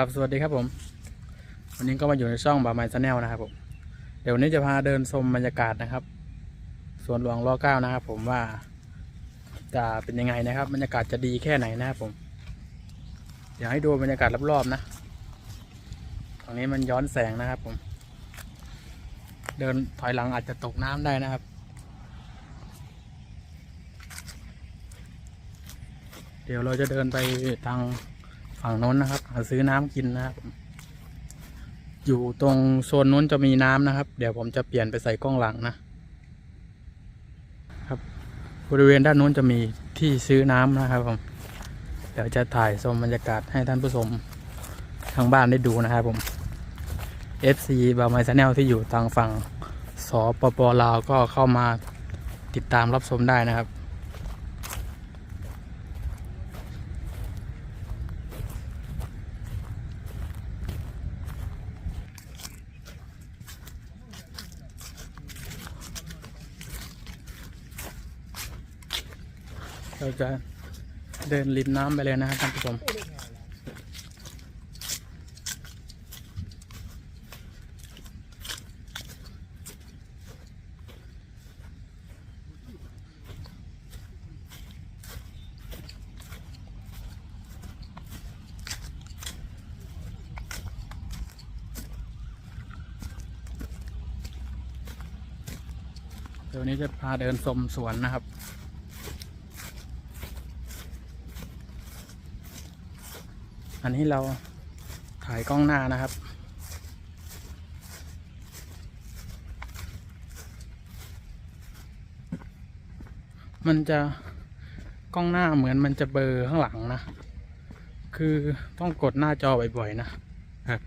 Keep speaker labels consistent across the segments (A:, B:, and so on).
A: ครับสวัสดีครับผม วันนี้ก็มาอยู่ในช่องบาร์ไมซ์แนลนะครับผมเดี๋ยววันนี้จะพาเดินชมบรรยากาศนะครับสวนหลวงรอเก้านะครับผมว่าจะเป็นยังไงนะครับบรรยากาศจะดีแค่ไหนนะครับผมเดี๋ยวให้ดูบรรยากาศรอบๆนะตรงนี้มันย้อนแสงนะครับผม เดินถอยหลังอาจจะตกน้ำได้นะครับเดี๋ยวเราจะเดินไปทาง ฝั่งโน้นนะครับหาซื้อน้ำกินนะครับอยู่ตรงโซนนู้นจะมีน้ำนะครับ เดี๋ยวผมจะเปลี่ยนไปใส่กล้องหลังนะครับ บริเวณด้านนู้นจะมีที่ซื้อน้ำนะครับผมเดี๋ยวจะถ่ายชมบรรยากาศให้ท่านผู้ชมทางบ้านได้ดูนะครับผม FC บาร์ไมซ์แนลที่อยู่ทางฝั่งสปปลาวก็เข้ามาติดตามรับชมได้นะครับ จะเดินริมน้ำไปเลยนะครับท่านผู้ชมเดี๋ยวนนี้จะพาเดินชมสวนนะครับ อันนี้เราถ่ายกล้องหน้านะครับ มันจะกล้องหน้าเหมือนมันจะเบลอข้างหลังนะ คือต้องกดหน้าจอบ่อยๆนะครับ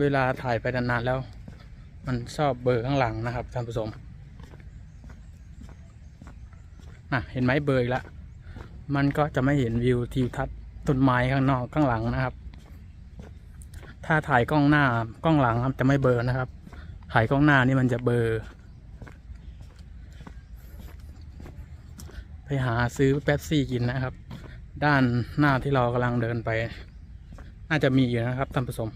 A: เวลาถ่ายไปนานๆแล้ว มันชอบเบลอข้างหลังนะครับท่านผู้ชมน่ะเห็นไหมเบลออีกแล้วมันก็จะไม่เห็นวิวทิวทัศน์ ต้นไม้ข้างนอกข้างหลังนะครับ ถ้าถ่ายกล้องหน้ากล้องหลังครับจะไม่เบลอนะครับ ถ่ายกล้องหน้านี่มันจะเบลอไปหาซื้อแป๊บซี่กินนะครับ ด้านหน้าที่เรากำลังเดินไป น่าจะมีอยู่นะครับท่านผู้ชม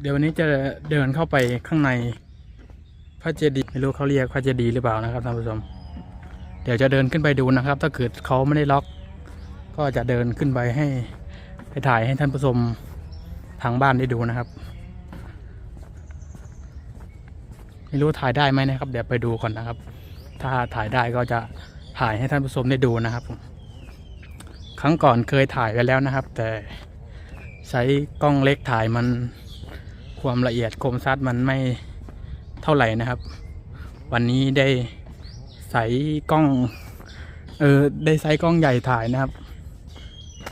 A: เดี๋ยววันนี้จะเดินเข้าไปข้างในพระเจดีย์ไม่รู้เขาเรียกพระเจดีย์หรือเปล่านะครับท่านผู้ชม เดี๋ยวจะเดินขึ้นไปดูนะครับ ถ้าเกิดเขาไม่ได้ล็อก ก็จะเดินขึ้นไปให้ไปถ่ายให้ท่านผู้ชมทางบ้านได้ดูนะครับ ไม่รู้ถ่ายได้ไหมนะครับ เดี๋ยวไปดูก่อนนะครับ ถ้าถ่ายได้ก็จะถ่ายให้ท่านผู้ชมได้ดูนะครับ ครั้งก่อนเคยถ่ายไปแล้วนะครับ แต่ใช้กล้องเล็กถ่ายมันความละเอียดคมชัดมันไม่เท่าไหร่นะครับ วันนี้ได้ ใส่กล้อง เออได้ใส่กล้องใหญ่ถ่ายนะครับ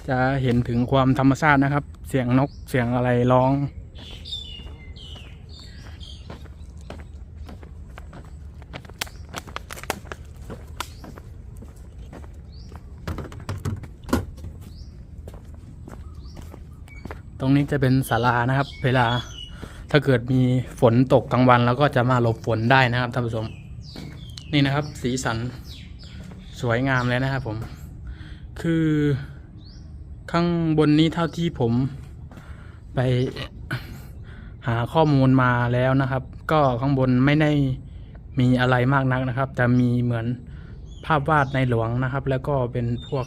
A: จะเห็นถึงความธรรมชาตินะครับ เสียงนกเสียงอะไรร้อง ตรงนี้จะเป็นศาลานะครับ เวลาถ้าเกิดมีฝนตกกลางวัน แล้วก็จะมาหลบฝนได้นะครับท่านผู้ชม นี่นะครับสีสันสวยงามเลยนะครับผม คือข้างบนนี้เท่าที่ผมไปหาข้อมูลมาแล้วนะครับ ก็ข้างบนไม่ได้มีอะไรมากนักนะครับจะมีเหมือนภาพวาดในหลวงนะครับ แล้วก็เป็นพวก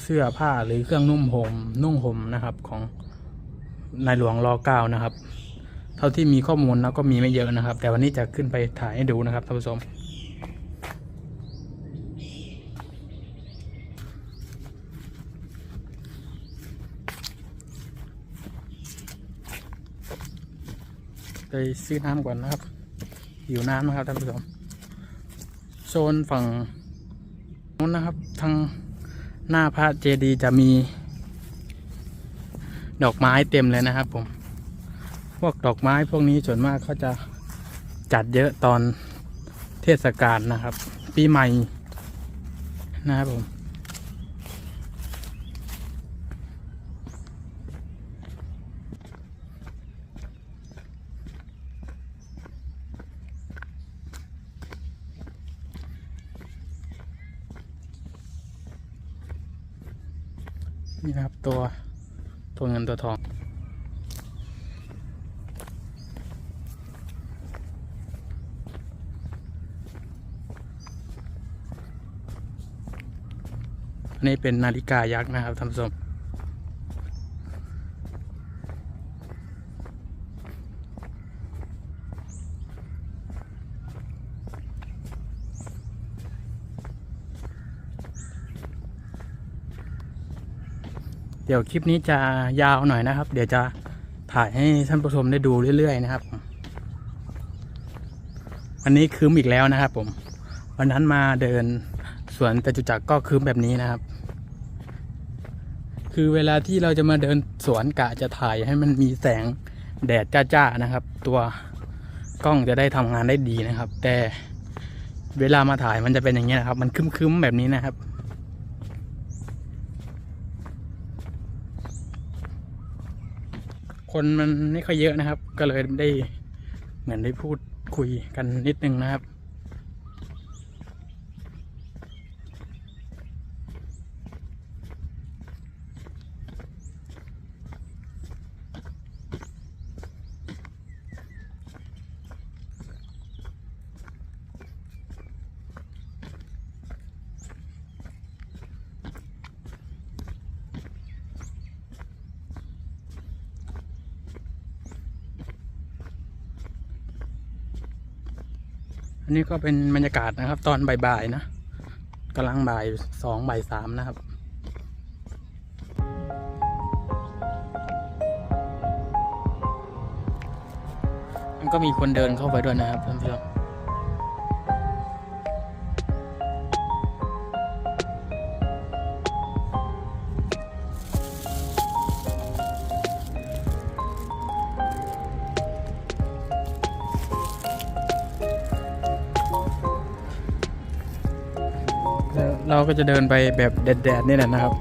A: เสื้อผ้าหรือเครื่องนุ่มห่มนุ่งห่มนะครับของในหลวงรอเก้านะครับ เท่าที่มีข้อมูลแล้วก็มีไม่เยอะนะครับ แต่วันนี้จะขึ้นไปถ่ายให้ดูนะครับท่านผู้ชม ไปซื้อน้ำก่อนนะครับหิวน้ำนะครับท่านผู้ชม โซนฝั่งนู้นนะครับ ทางหน้าพระเจดีย์จะมี ดอกไม้เต็มเลยนะครับผม พวกดอกไม้พวกนี้ส่วนมากเขาจะจัดเยอะตอนเทศกาลนะครับ ปีใหม่นะครับผม นี่นะครับตัวตัวเงินตัวทองนี่เป็นนาฬิกายักษ์นะครับท่านผู้ชม ดี๋ยวคลิปนี้จะยาวหน่อยนะครับ เดี๋ยวจะถ่ายให้ท่านผู้ชมได้ดูเรื่อย ๆ นะครับวันนี้คืมอีกแล้วนะครับ ผม วันนั้นมาเดินสวนจตุจักก็คืมแบบนี้นะครับ คือเวลาที่เราจะมาเดินสวนกะจะถ่ายให้มันมีแสงแดดจ้าๆนะครับ ตัวกล้องจะได้ทำงานได้ดีนะครับ แต่เวลามาถ่ายมันจะเป็นอย่างนี้นะครับ มันคึมๆแบบนี้นะครับ คนมันไม่ค่อยเยอะนะครับ ก็เลยได้เหมือนได้พูดคุยกันนิดนึงนะครับ นี่ก็เป็นบรรยากาศนะครับ ตอนบ่ายๆนะกำลังบ่ายสองบ่ายสามนะครับมันก็มีคนเดินเข้าไปด้วยนะครับท่านผู้ชม เราก็จะเดินไปแบบแดดๆนี่แหละนะครับ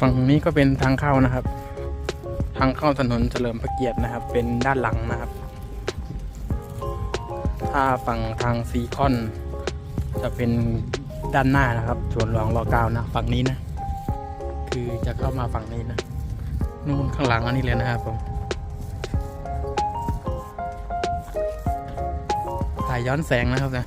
A: ฝั่งนี้ก็เป็นทางเข้านะครับ ทางเข้าถนนเฉลิมพระเกียรตินะครับ เป็นด้านหลังนะครับ ถ้าฝั่งทางซีคอน จะเป็นด้านหน้านะครับ ส่วนรองรอเก้านะฝั่งนี้นะ คือจะเข้ามาฝั่งนี้นะนู่นข้างหลังอันนี้เลยนะครับผมถ่ายย้อนแสงนะครับนะ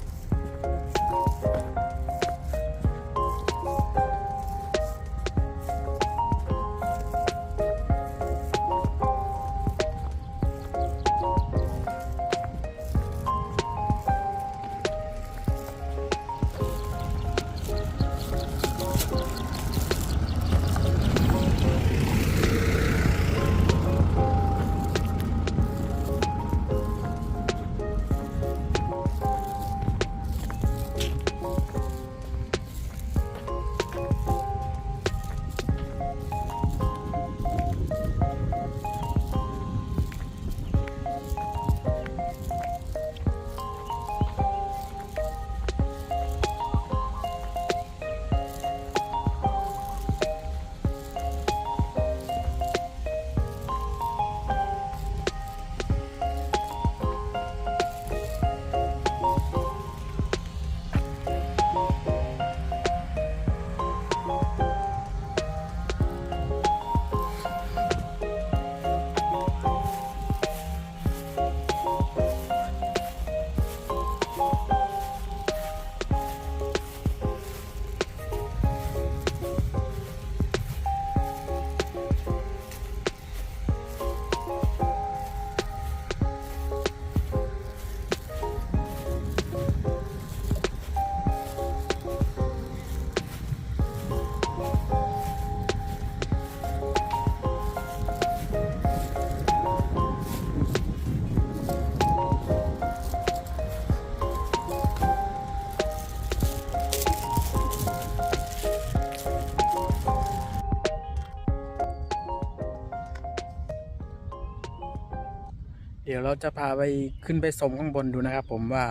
A: ยวเราจะพาไปขึ้นไปชมข้างบนดูนะครับ ผมว่า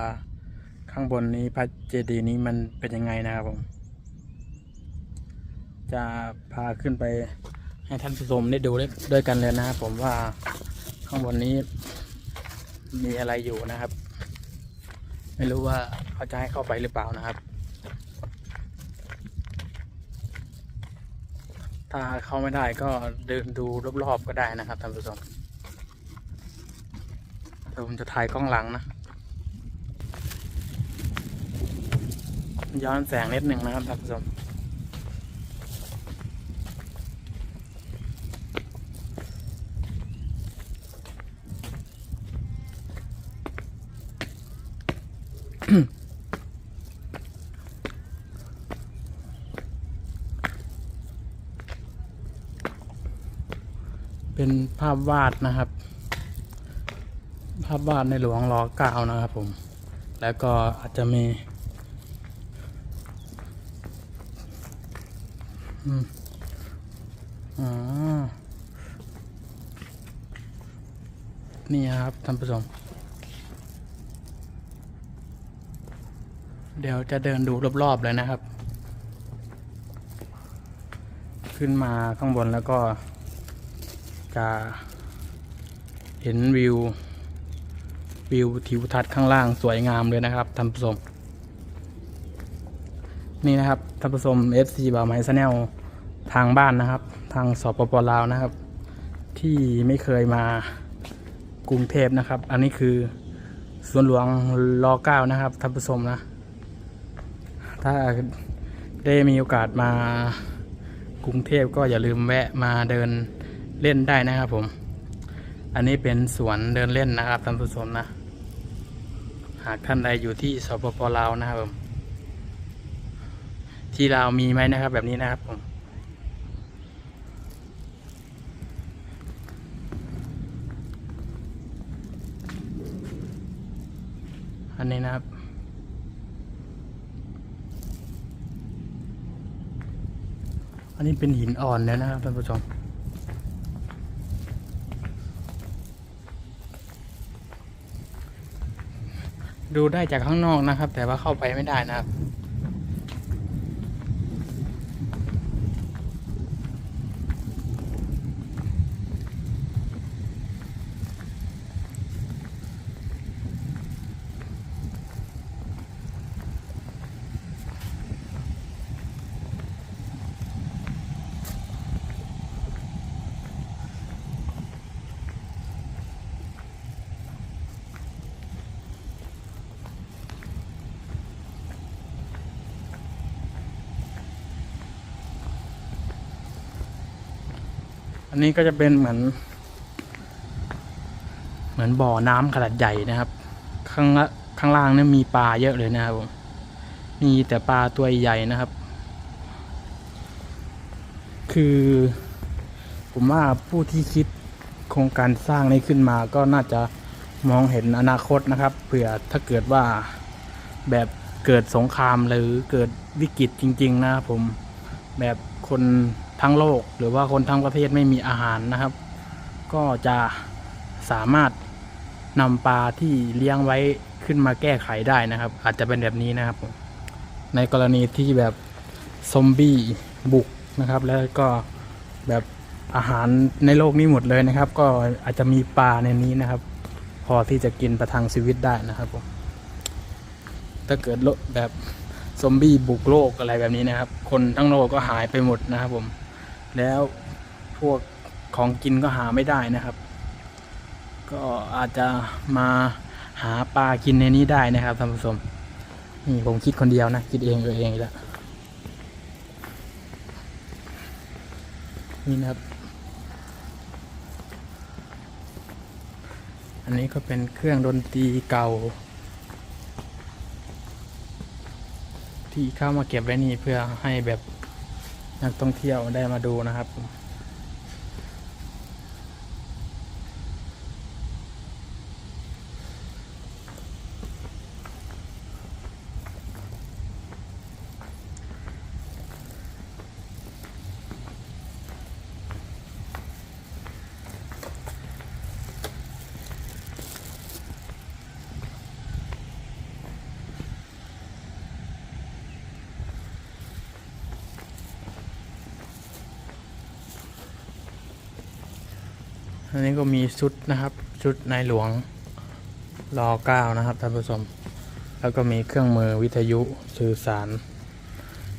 A: ข้างบนนี้พระเจดีย์นี้มันเป็นยังไงนะครับผม จะพาขึ้นไปให้ท่านผู้ชมได้ดูด้วยกันเลยนะครับผมว่าข้างบนนี้มีอะไรอยู่นะครับ ไม่รู้ว่าเขาจะให้เข้าไปหรือเปล่านะครับ ถ้าเข้าไม่ได้ก็เดินดูรอบๆก็ได้นะครับท่านผู้ชม ดี๋ยวผมจะถ่ายกล้องหลังนะ ย้อนแสงนิดหนึ่งนะครับท่านผู้ชมเป็นภาพวาดนะครับ ภาพวาดในหลวงรอเก้านะครับผม แล้วก็อาจจะมีอืมอ๋อนี่ครับท่านผู้ชม เดี๋ยวจะเดินดูรอบๆเลยนะครับ ขึ้นมาข้างบนแล้วก็จะเห็นวิว วิวทิวทัศน์ข้างล่างสวยงามเลยนะครับท่านผู้ชม นี่นะครับท่านผู้ชม FC บ่าวไม้ชาแนลทางบ้านนะครับ ทางสปปลาวนะครับ ที่ไม่เคยมากรุงเทพนะครับ อันนี้คือสวนหลวงรอเก้านะครับท่านผู้ชมนะ ถ้าได้มีโอกาสมากรุงเทพก็อย่าลืมแวะมาเดินเล่นได้นะครับผม อันนี้เป็นสวนเดินเล่นนะครับท่านผู้ชมนะากท่านใดอยู่ที่สปปลาวนะครับผมที่ลาวมีไหมนะครับ แบบนี้นะครับผมอันนี้นะครับอันนี้เป็นหินอ่อนแล้วนะครับท่านผู้ชม ดูได้จากข้างนอกนะครับ แต่ว่าเข้าไปไม่ได้นะครับ นนี้ก็จะเป็นเหมือน เหมือนบ่อน้ำขนาดใหญ่นะครับ ข้างละข้างล่างเนี่ยมีปลาเยอะเลยนะครับผมมีแต่ปลาตัวใหญ่นะครับ คือ ผมว่าผู้ที่คิดโครงการสร้างนี้ขึ้นมาก็น่าจะมองเห็นอนาคตนะครับ เผื่อถ้าเกิดว่าแบบเกิดสงครามหรือเกิดวิกฤตจริง ๆ นะผมแบบคน ทั้งโลก หรือว่าคนทั้งประเทศไม่มีอาหารนะครับ ก็จะสามารถนำปลาที่เลี้ยงไว้ขึ้นมาแก้ไขได้นะครับ อาจจะเป็นแบบนี้นะครับ ในกรณีที่แบบซอมบี้บุกนะครับ แล้วก็แบบอาหารในโลกนี้หมดเลยนะครับ ก็อาจจะมีปลาในนี้นะครับ พอที่จะกินประทังชีวิตได้นะครับผมถ้าเกิดโลกแบบซอมบี้บุกโลกอะไรแบบนี้นะครับ คนทั้งโลกก็หายไปหมดนะครับผม แล้วพวกของกินก็หาไม่ได้นะครับ ก็อาจจะมาหาปลากินในนี้ได้นะครับท่านผู้ชมนี่ผมคิดคนเดียวนะ คิดเองเออเองแล้วนี่นะครับ อันนี้ก็เป็นเครื่องดนตรีเก่า ที่เข้ามาเก็บไว้นี่เพื่อให้แบบ นักท่องเที่ยวได้มาดูนะครับ นนี้ก็มีชุดนะครับ ชุดนายหลวงรอเก้านะครับท่านผู้ชม แล้วก็มีเครื่องมือวิทยุสื่อสาร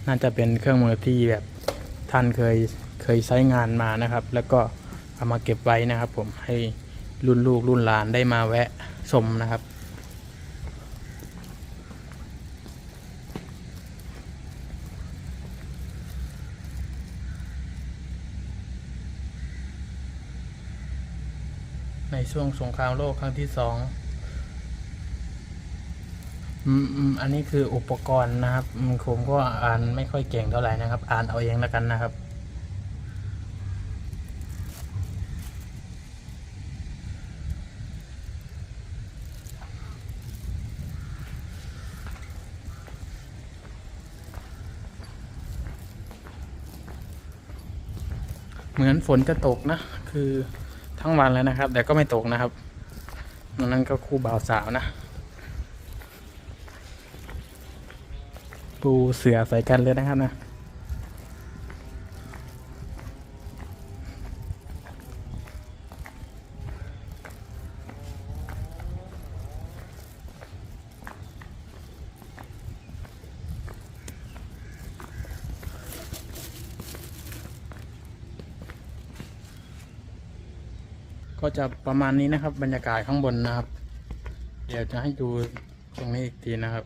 A: น่าจะเป็นเครื่องมือที่แบบท่านเคยเคยใช้งานมานะครับ แล้วก็เอามาเก็บไว้นะครับ ผมให้รุ่นลูกรุ่นหลานได้มาแวะชมนะครับ ช่วงสงครามโลกครั้งที่สองอันนี้คืออุปกรณ์นะครับผมก็อ่านไม่ค่อยเก่งเท่าไหร่นะครับ อ่านเอาเองแล้วกันนะครับ เหมือนฝนจะตกนะ คือ ทั้งวันแล้วนะครับ แต่ก็ไม่ตกนะครับนั่นก็คู่บ่าวสาวนะ ปูเสือใส่กันเลยนะครับนะ ก็จะประมาณนี้นะครับ บรรยากาศข้างบนนะครับ เดี๋ยวจะให้ดูตรงนี้อีกทีนะครับ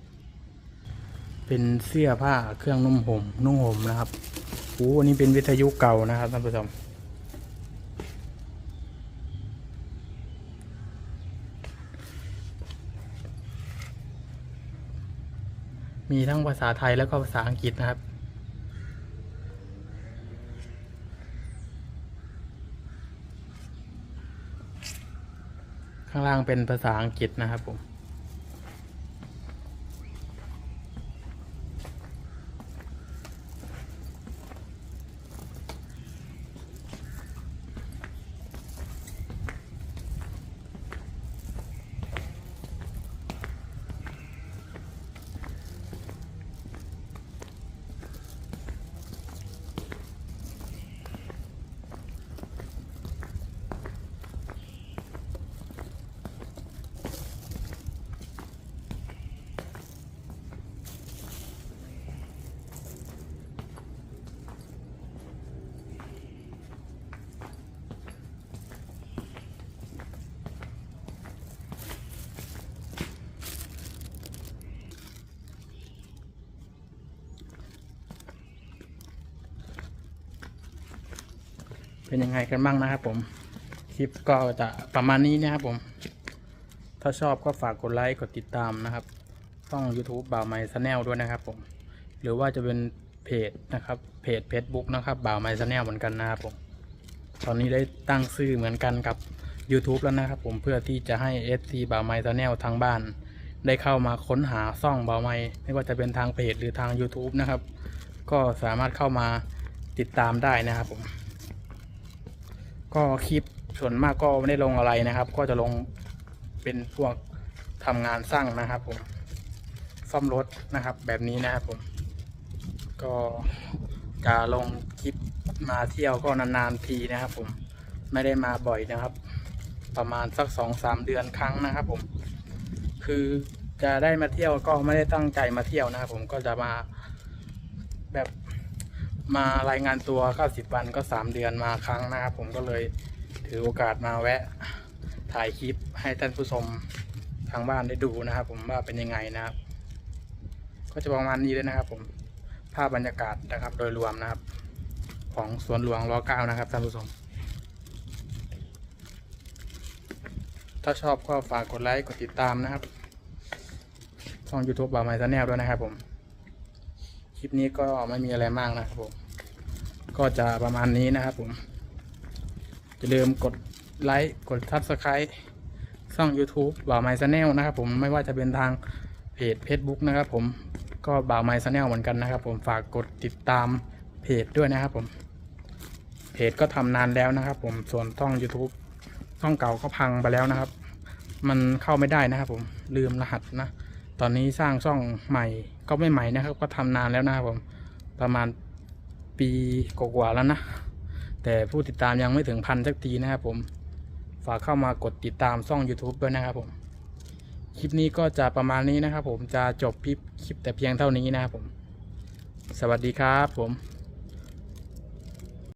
A: เป็นเสื้อผ้าเครื่องนุ่มห่มนุ่งห่มนะครับโอ้อันนี้เป็นวิทยุเก่านะครับท่านผู้ชมมีทั้งภาษาไทยแล้วก็ภาษาอังกฤษนะครับ ข้างล่างเป็นภาษาอังกฤษนะครับผม เป็นยังไงกันบ้างนะครับผม คลิปก็จะประมาณนี้นะครับผม ถ้าชอบก็ฝากกดไลค์กดติดตามนะครับช่อง YouTube บ่าวไม้ชาแนลด้วยนะครับผม หรือว่าจะเป็นเพจนะครับ เพจ Facebook นะครับบ่าวไม้ชาแนลเหมือนกันนะครับผม ตอนนี้ได้ตั้งชื่อเหมือนกันกับ YouTube แล้วนะครับผมเพื่อที่จะให้ SC บ่าวไม้ชาแนลทางบ้าน ได้เข้ามาค้นหาซ่องบ่าวไม้ไม่ว่าจะเป็นทางเพจหรือทาง YouTube นะครับ ก็สามารถเข้ามาติดตามได้นะครับผม ก็คลิปส่วนมากก็ไม่ได้ลงอะไรนะครับ ก็จะลงเป็นพวกทำงานสร้างนะครับ ผมซ่อมรถนะครับ แบบนี้นะครับผม ก็จะลงคลิปมาเที่ยวก็นานๆทีนะครับ ผมไม่ได้มาบ่อยนะครับ ประมาณสักสองสามเดือนครั้งนะครับ ผม คือจะได้มาเที่ยวก็ไม่ได้ตั้งใจมาเที่ยวนะครับ ผมก็จะมาแบบ มารายงานตัว 90 วันก็ 3 เดือนมาครั้งนะครับ ผมก็เลยถือโอกาสมาแวะถ่ายคลิปให้ท่านผู้ชมทางบ้านได้ดูนะครับ ผมว่าเป็นยังไงนะครับ ก็จะประมาณนี้เลยนะครับ ผมภาพบรรยากาศนะครับ โดยรวมนะครับ ของสวนหลวงรอเก้านะครับท่านผู้ชมถ้าชอบก็ฝากกดไลค์กดติดตามนะครับช่อง YouTube บ่าวไม้ชาแนลด้วยนะครับผม ลิปนี้ก็ไม่มีอะไรมากนะครับผม ก็จะประมาณนี้นะครับผมอย่าลืมกดไลค์กด Subscribe ช่อง YouTube บ่าวไมซ์แนลนะครับผมไม่ว่าจะเป็นทางเพจ Facebook นะครับผมก็บ่าวไมซ์แนลเหมือนกันนะครับผมฝากกดติดตามเพจด้วยนะครับผม เพจก็ทำนานแล้วนะครับผมส่วนช่อง YouTube ช่องเก่าก็พังไปแล้วนะครับ มันเข้าไม่ได้นะครับผมลืมรหัสนะ อนนี้สร้างช่องใหม่ก็ไม่ใหม่นะครับ ก็ทำนานแล้วนะครับผมประมาณปีกว่าแล้วนะ แต่ผู้ติดตามยังไม่ถึงพันสักทีนะครับผม ฝากเข้ามากดติดตามช่อง YouTube ด้วยนะครับผม คลิปนี้ก็จะประมาณนี้นะครับผมจะจบคลิปคลิปแต่เพียงเท่านี้นะครับผม สวัสดีครับผม